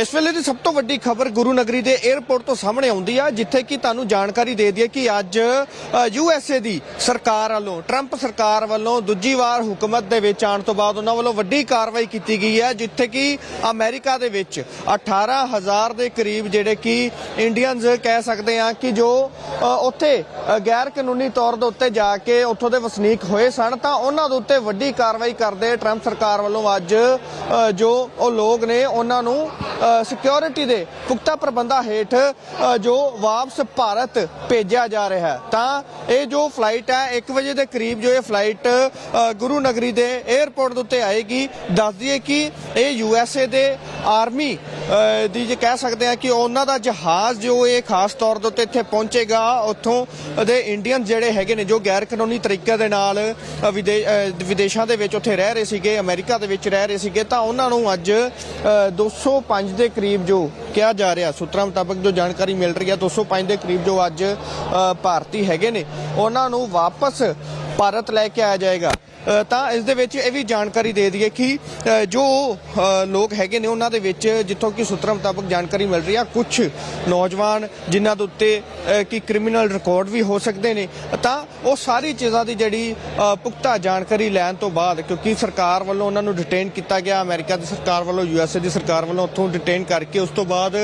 ਇਸ ਵੇਲੇ ਦੀ ਸਭ ਤੋਂ ਵੱਡੀ ਖਬਰ ਗੁਰੂ ਨਗਰੀ ਦੇ 에ਅਰਪੋਰਟ ਤੋਂ ਸਾਹਮਣੇ ਆਉਂਦੀ ਆ, ਜਿੱਥੇ ਕਿ ਤੁਹਾਨੂੰ ਜਾਣਕਾਰੀ ਦੇ ਦਈਏ ਕਿ ਅੱਜ ਯੂ ਐਸ ਏ ਦੀ ਸਰਕਾਰ ਵੱਲੋਂ, ਟਰੰਪ ਸਰਕਾਰ ਵੱਲੋਂ ਦੂਜੀ ਵਾਰ ਹੁਕਮਤ ਦੇ ਵਿੱਚ ਆਉਣ ਤੋਂ ਬਾਅਦ ਉਹਨਾਂ ਵੱਲੋਂ ਵੱਡੀ ਕਾਰਵਾਈ ਕੀਤੀ ਗਈ ਹੈ, ਜਿੱਥੇ ਕਿ ਅਮਰੀਕਾ ਦੇ ਵਿੱਚ 18000 ਦੇ ਕਰੀਬ ਜਿਹੜੇ ਕਿ ਇੰਡੀਅਨਸ ਕਹਿ ਸਕਦੇ ਆ ਕਿ ਜੋ ਉੱਥੇ ਗੈਰ ਕਾਨੂੰਨੀ ਤੌਰ ਦੇ ਉੱਤੇ ਜਾ ਕੇ ਉੱਥੋਂ ਦੇ ਵਸਨੀਕ ਹੋਏ ਸਨ, ਤਾਂ ਉਹਨਾਂ ਦੇ ਉੱਤੇ ਵੱਡੀ ਕਾਰਵਾਈ ਕਰਦੇ ਟਰੰਪ ਸਰਕਾਰ ਵੱਲੋਂ ਅੱਜ ਜੋ ਉਹ ਲੋਕ ਨੇ ਉਹਨਾਂ ਨੂੰ ਸਿਕਿਉਰਿਟੀ ਦੇ ਪੁਖਤਾ ਪ੍ਰਬੰਧਾਂ ਹੇਠ ਜੋ ਵਾਪਸ ਭਾਰਤ ਭੇਜਿਆ ਜਾ ਰਿਹਾ ਹੈ। ਤਾਂ ਇਹ ਜੋ ਫਲਾਈਟ ਹੈ 1 ਵਜੇ ਦੇ ਕਰੀਬ ਜੋ ਇਹ ਫਲਾਈਟ ਗੁਰੂ ਨਗਰੀ ਦੇ 에ਅਰਪੋਰਟ ਦੇ ਉੱਤੇ ਆਏਗੀ, ਦੱਸ ਦਈਏ ਕਿ ਇਹ ਯੂ ਐਸ ਏ ਦੇ ਆਰਮੀ ਦੀ ਜੇ ਕਹਿ ਸਕਦੇ ਆ ਕਿ ਉਹਨਾਂ ਦਾ ਜਹਾਜ਼ ਜੋ ਇਹ ਖਾਸ ਤੌਰ ਦੇ ਉੱਤੇ ਇੱਥੇ ਪਹੁੰਚੇਗਾ ਉੱਥੋਂ ਦੇ ਇੰਡੀਅਨ ਜਿਹੜੇ ਹੈਗੇ ਨੇ ਜੋ ਗੈਰ ਕਾਨੂੰਨੀ ਤਰੀਕੇ ਦੇ ਨਾਲ ਵਿਦੇ- ਵਿਦੇਸ਼ਾਂ ਦੇ ਵਿੱਚ ਉੱਥੇ ਰਹਿ ਰਹੇ ਸੀਗੇ ਅਮਰੀਕਾ ਦੇ ਵਿੱਚ ਰਹਿ ਰਹੇ ਸੀਗੇ ਤਾਂ ਉਹਨਾਂ ਨੂੰ ਅੱਜ ਅ, 205 ਦੇ ਕਰੀਬ ਜੋ ਕਿਹਾ ਜਾ ਰਿਹਾ ਸੂਤਰਾਂ ਮੁਤਾਬਕ ਜੋ ਜਾਣਕਾਰੀ ਮਿਲ ਰਹੀ ਹੈ 205 ਦੇ ਕਰੀਬ ਜੋ ਅੱਜ ਭਾਰਤੀ ਹੈਗੇ ਨੇ ਉਹਨਾਂ ਨੂੰ ਵਾਪਸ ਭਾਰਤ ਲੈ ਕੇ ਆਇਆ ਜਾਏਗਾ। ਤਾਂ ਇਸ ਦੇ ਵਿੱਚ ਇਹ ਵੀ ਜਾਣਕਾਰੀ ਦੇ ਦਈਏ ਕਿ ਜੋ ਅ, ਲੋਕ ਹੈਗੇ ਨੇ ਉਹਨਾਂ ਦੇ ਵਿੱਚ ਜਿੱਥੋਂ ਕਿ ਸੂਤਰਾਂ ਮੁਤਾਬਕ ਜਾਣਕਾਰੀ ਮਿਲ ਰਹੀ ਆ ਕੁਝ ਨੌਜਵਾਨ ਜਿਨ੍ਹਾਂ ਦੇ ਉੱਤੇ ਕਿ ਕ੍ਰਿਮੀਨਲ ਰਿਕਾਰਡ ਵੀ ਹੋ ਸਕਦੇ ਨੇ। ਤਾਂ ਉਹ ਸਾਰੀ ਚੀਜ਼ਾਂ ਦੀ ਜਿਹੜੀ ਪੁਖਤਾ ਜਾਣਕਾਰੀ ਲੈਣ ਤੋਂ ਬਾਅਦ ਕਿਉਂਕਿ ਸਰਕਾਰ ਵੱਲੋਂ ਉਹਨਾਂ ਨੂੰ ਡਿਟੇਨ ਕੀਤਾ ਗਿਆ ਅਮਰੀਕਾ ਦੀ ਸਰਕਾਰ ਵੱਲੋਂ ਯੂਐਸਏ ਦੀ ਸਰਕਾਰ ਵੱਲੋਂ ਉੱਥੋਂ ਡਿਟੇਨ ਕਰਕੇ ਉਸ ਤੋਂ ਬਾਅਦ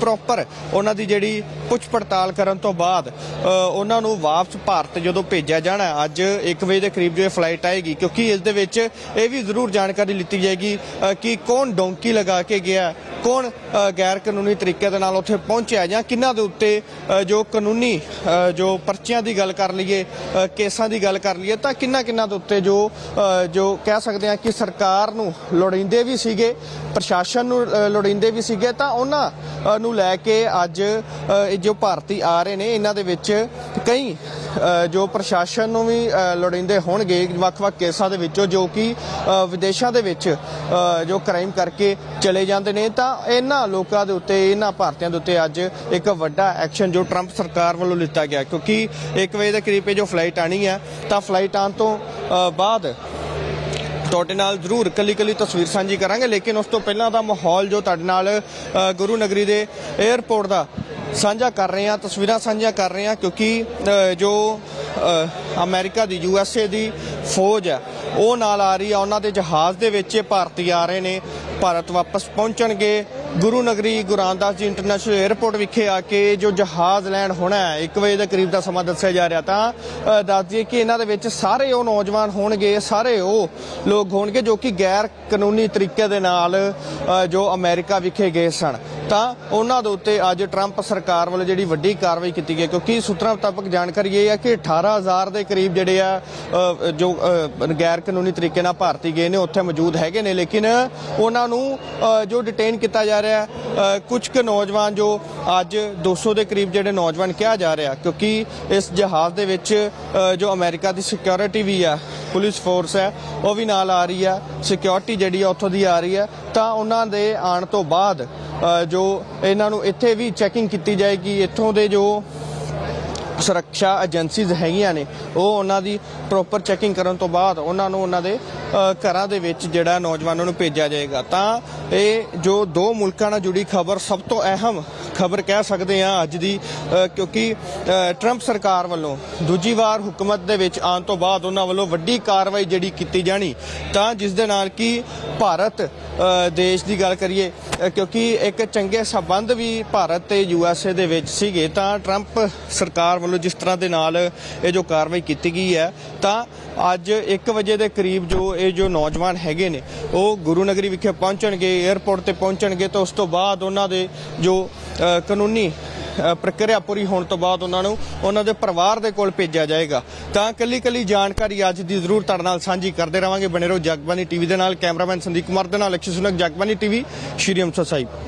ਪ੍ਰੋਪਰ ਉਹਨਾਂ ਦੀ ਜਿਹੜੀ ਪੁੱਛ ਪੜਤਾਲ ਕਰਨ ਤੋਂ ਬਾਅਦ ਉਹਨਾਂ ਨੂੰ ਵਾਪਸ ਭਾਰਤ ਜਦੋਂ ਭੇਜਿਆ ਜਾਣਾ, ਅੱਜ 1 ਵਜੇ ਦੇ ਕਰੀਬ ਜੋ ਇਹ ਫਲਾਈਟ ਆਏਗੀ, ਕਿਉਂਕਿ ਇਸ ਦੇ ਵਿੱਚ ਇਹ ਵੀ ਜ਼ਰੂਰ ਜਾਣਕਾਰੀ ਲਿੱਤੀ ਜਾਏਗੀ ਕਿ ਕੌਣ ਡੋਂਕੀ ਲਗਾ ਕੇ ਗਿਆ ਕੌਣ ਗੈਰ ਕਾਨੂੰਨੀ ਤਰੀਕੇ ਦੇ ਨਾਲ ਉੱਥੇ ਪਹੁੰਚਿਆ ਜਾਂ ਕਿਹਨਾਂ ਦੇ ਉੱਤੇ ਜੋ ਕਾਨੂੰਨੀ ਜੋ ਪਰਚੀਆਂ ਦੀ ਗੱਲ ਕਰ ਲਈਏ ਕੇਸਾਂ ਦੀ ਗੱਲ ਕਰ ਲਈਏ, ਤਾਂ ਕਿੰਨਾ ਕਿੰਨਾ ਦੇ ਉੱਤੇ ਜੋ ਜੋ ਕਹਿ ਸਕਦੇ ਆ ਕਿ ਸਰਕਾਰ ਨੂੰ ਲੋੜੀਂਦੇ ਵੀ ਸੀਗੇ, ਪ੍ਰਸ਼ਾਸਨ ਨੂੰ ਲੋੜੀਂਦੇ ਵੀ ਸੀਗੇ, ਤਾਂ ਉਹਨਾਂ ਨੂੰ ਲੈ ਕੇ ਅੱਜ ਇਹ ਜੋ ਭਾਰਤੀ ਆ ਰਹੇ ਨੇ, ਇਹਨਾਂ ਦੇ ਵਿੱਚ ਕਈ ਜੋ ਪ੍ਰਸ਼ਾਸਨ ਨੂੰ ਵੀ ਲੋੜੀਂਦੇ ਹੋਣਗੇ ਵੱਖ-ਵੱਖ ਕੇਸਾਂ ਦੇ ਵਿੱਚੋਂ, ਜੋ ਕਿ ਵਿਦੇਸ਼ਾਂ ਦੇ ਵਿੱਚ ਜੋ ਕ੍ਰਾਈਮ ਕਰਕੇ ਚਲੇ ਜਾਂਦੇ ਨੇ, ਤਾਂ ਇਹਨਾਂ ਲੋਕਾਂ ਦੇ ਉੱਤੇ, ਇਹਨਾਂ ਭਾਰਤੀਆਂ ਦੇ ਉੱਤੇ ਅੱਜ ਇੱਕ ਵੱਡਾ ਐਕਸ਼ਨ ਜੋ ਟਰੰਪ ਸਰਕਾਰ ਵੱਲੋਂ ਲਿੱਤਾ ਗਿਆ। ਕਿਉਂਕਿ 1 ਵਜੇ ਦੇ ਕਰੀਬ ਇਹ ਜੋ ਫਲਾਈਟ ਆਣੀ ਹੈ, ਤਾਂ ਫਲਾਈਟ ਆਉਣ ਤੋਂ ਬਾਅਦ ਤੁਹਾਡੇ ਨਾਲ ਜ਼ਰੂਰ ਕੱਲੀ ਕੱਲੀ ਤਸਵੀਰ ਸਾਂਝੀ ਕਰਾਂਗੇ, ਲੇਕਿਨ ਉਸ ਤੋਂ ਪਹਿਲਾਂ ਦਾ ਮਾਹੌਲ ਜੋ ਤੁਹਾਡੇ ਨਾਲ ਗੁਰੂ ਨਗਰੀ ਦੇ 에ਅਰਪੋਰਟ ਦਾ ਸਾਂਝਾ ਕਰ ਰਹੇ ਹਾਂ ਤਸਵੀਰਾਂ ਸਾਂਝੀਆਂ ਕਰ ਰਹੇ ਹਾਂ ਕਿਉਂਕਿ ਜੋ ਅ, ਅਮਰੀਕਾ ਦੀ ਯੂ ਐਸ ਏ ਦੀ ਫੌਜ ਹੈ ਉਹ ਨਾਲ ਆ ਰਹੀ ਆ ਉਹਨਾਂ ਦੇ ਜਹਾਜ਼ ਦੇ ਵਿੱਚ ਭਾਰਤੀ ਆ ਰਹੇ ਨੇ। ਭਾਰਤ ਵਾਪਸ ਪਹੁੰਚਣਗੇ। ਗੁਰੂ ਨਗਰੀ ਗੁਰੂ ਰਾਮਦਾਸ ਜੀ ਇੰਟਰਨੈਸ਼ਨਲ 에ਅਰਪੋਰਟ ਵਿਖੇ ਆ ਕੇ ਜੋ ਜਹਾਜ਼ ਲੈਂਡ ਹੋਣਾ ਹੈ 1 ਵਜੇ ਦੇ ਕਰੀਬ ਦਾ ਸਮਾਂ ਦੱਸਿਆ ਜਾ ਰਿਹਾ ਤਾਂ ਅ, ਦੱਸ ਦਈਏ ਕਿ ਇਹਨਾਂ ਦੇ ਵਿੱਚ ਸਾਰੇ ਉਹ ਨੌਜਵਾਨ ਹੋਣਗੇ ਸਾਰੇ ਉਹ ਲੋਕ ਹੋਣਗੇ ਜੋ ਕਿ ਗੈਰ ਕਾਨੂੰਨੀ ਤਰੀਕੇ ਦੇ ਨਾਲ ਜੋ ਅਮਰੀਕਾ ਵਿਖੇ ਗਏ ਸਨ। ਤਾਂ ਉਹਨਾਂ ਦੇ ਉੱਤੇ ਅੱਜ ਟਰੰਪ ਸਰਕਾਰ ਵੱਲੋਂ ਜਿਹੜੀ ਵੱਡੀ ਕਾਰਵਾਈ ਕੀਤੀ ਗਈ ਕਿਉਂਕਿ ਸੂਤਰਾਂ ਮੁਤਾਬਕ ਜਾਣਕਾਰੀ ਇਹ ਹੈ ਕਿ 18000 ਦੇ ਕਰੀਬ ਜਿਹੜੇ ਆ ਜੋ ਗੈਰ ਕਾਨੂੰਨੀ ਤਰੀਕੇ ਨਾਲ ਭਾਰਤੀ ਗਏ ਨੇ, ਉੱਥੇ ਮੌਜੂਦ ਹੈਗੇ ਨੇ। ਲੇਕਿਨ ਉਹਨਾਂ ਨੂੰ ਜੋ ਡਿਟੇਨ ਕੀਤਾ ਜਾ ਰਿਹਾ ਹੈ ਕੁਝ ਕੁ ਨੌਜਵਾਨ ਜੋ ਅੱਜ 200 ਦੇ ਕਰੀਬ ਜਿਹੜੇ ਨੌਜਵਾਨ ਕਿਹਾ ਜਾ ਰਿਹਾ, ਕਿਉਂਕਿ ਇਸ ਜਹਾਜ਼ ਦੇ ਵਿੱਚ ਜੋ ਅਮਰੀਕਾ ਦੀ ਸਿਕਿਉਰਿਟੀ ਵੀ ਆ, ਪੁਲਿਸ ਫੋਰਸ ਹੈ, ਉਹ ਵੀ ਨਾਲ ਆ ਰਹੀ ਹੈ ਸਿਕਿਉਰਿਟੀ ਜਿਹੜੀ ਆ, ਉੱਥੋਂ ਦੀ ਆ ਰਹੀ ਹੈ ਤਾਂ ਉਹਨਾਂ ਦੇ ਆਉਣ ਤੋਂ ਬਾਅਦ ਜੋ ਇਹਨਾਂ ਨੂੰ ਇੱਥੇ ਵੀ ਚੈਕਿੰਗ ਕੀਤੀ ਜਾਏਗੀ ਇੱਥੋਂ ਦੇ ਜੋ ਸੁਰੱਖਿਆ ਏਜੰਸੀਜ਼ ਹੈਗੀਆਂ ਨੇ ਉਹ ਉਹਨਾਂ ਦੀ ਪ੍ਰੋਪਰ ਚੈਕਿੰਗ ਕਰਨ ਤੋਂ ਬਾਅਦ ਉਹਨਾਂ ਨੂੰ ਉਹਨਾਂ ਦੇ ਘਰਾਂ ਦੇ ਵਿੱਚ ਜਿਹੜਾ ਨੌਜਵਾਨਾਂ ਨੂੰ ਭੇਜਿਆ ਜਾਏਗਾ। ਤਾਂ ਇਹ ਜੋ ਦੋ ਮੁਲਕਾਂ ਨਾਲ ਜੁੜੀ ਖਬਰ ਸਭ ਤੋਂ ਅਹਿਮ ਖਬਰ ਕਹਿ ਸਕਦੇ ਹਾਂ ਅੱਜ ਦੀ ਕਿਉਂਕਿ ਅ, ਟਰੰਪ ਸਰਕਾਰ ਵੱਲੋਂ ਦੂਜੀ ਵਾਰ ਹੁਕਮਤ ਦੇ ਵਿੱਚ ਆਉਣ ਤੋਂ ਬਾਅਦ ਉਹਨਾਂ ਵੱਲੋਂ ਵੱਡੀ ਕਾਰਵਾਈ ਜਿਹੜੀ ਕੀਤੀ ਜਾਣੀ ਤਾਂ ਜਿਸ ਦੇ ਨਾਲ ਕਿ ਭਾਰਤ ਦੇਸ਼ ਦੀ ਗੱਲ ਕਰੀਏ ਕਿਉਂਕਿ ਇੱਕ ਚੰਗੇ ਸਬੰਧ ਵੀ ਭਾਰਤ ਤੇ ਯੂਐਸਏ ਦੇ ਵਿੱਚ ਸੀਗੇ, ਤਾਂ ਟਰੰਪ ਸਰਕਾਰ ਵੱਲੋਂ ਜਿਸ ਤਰ੍ਹਾਂ ਦੇ ਨਾਲ ਇਹ ਜੋ ਕਾਰਵਾਈ ਕੀਤੀ ਗਈ ਹੈ, ਤਾਂ ਅੱਜ 1 ਵਜੇ ਦੇ ਕਰੀਬ ਜੋ ਇਹ ਜੋ ਨੌਜਵਾਨ ਹੈਗੇ ਨੇ, ਉਹ ਗੁਰੂ ਨਗਰੀ ਵਿਖੇ ਪਹੁੰਚਣਗੇ 에ਅਰਪੋਰਟ ਤੇ ਪਹੁੰਚਣਗੇ, ਤਾਂ ਉਸ ਤੋਂ ਬਾਅਦ ਉਹਨਾਂ ਦੇ ਜੋ ਕਾਨੂੰਨੀ ਪ੍ਰਕਿਰਿਆ ਪੂਰੀ ਹੋਣ ਤੋਂ ਬਾਅਦ ਉਹਨਾਂ ਨੂੰ ਉਹਨਾਂ ਦੇ ਪਰਿਵਾਰ ਦੇ ਕੋਲ ਭੇਜਿਆ ਜਾਏਗਾ। ਤਾਂ ਕੱਲੀ ਕੱਲੀ ਜਾਣਕਾਰੀ ਅੱਜ ਦੀ ਜ਼ਰੂਰ ਤੁਹਾਡੇ ਨਾਲ ਸਾਂਝੀ ਕਰਦੇ ਰਵਾਂਗੇ। ਬਣੇ ਰਹੋ ਜਗਬਾਨੀ ਟੀਵੀ ਦੇ ਨਾਲ, ਕੈਮਰਾਮੈਨ ਸੰਦੀਪ ਕੁਮਾਰ ਦੇ ਨਾਲ ਅਕਸ਼ੇ ਸੁਨਕ ਜਗਬਾਨੀ ਟੀਵੀ, ਸ਼੍ਰੀ ਅੰਮ੍ਰਿਤਸਰ ਸਾਹਿਬ।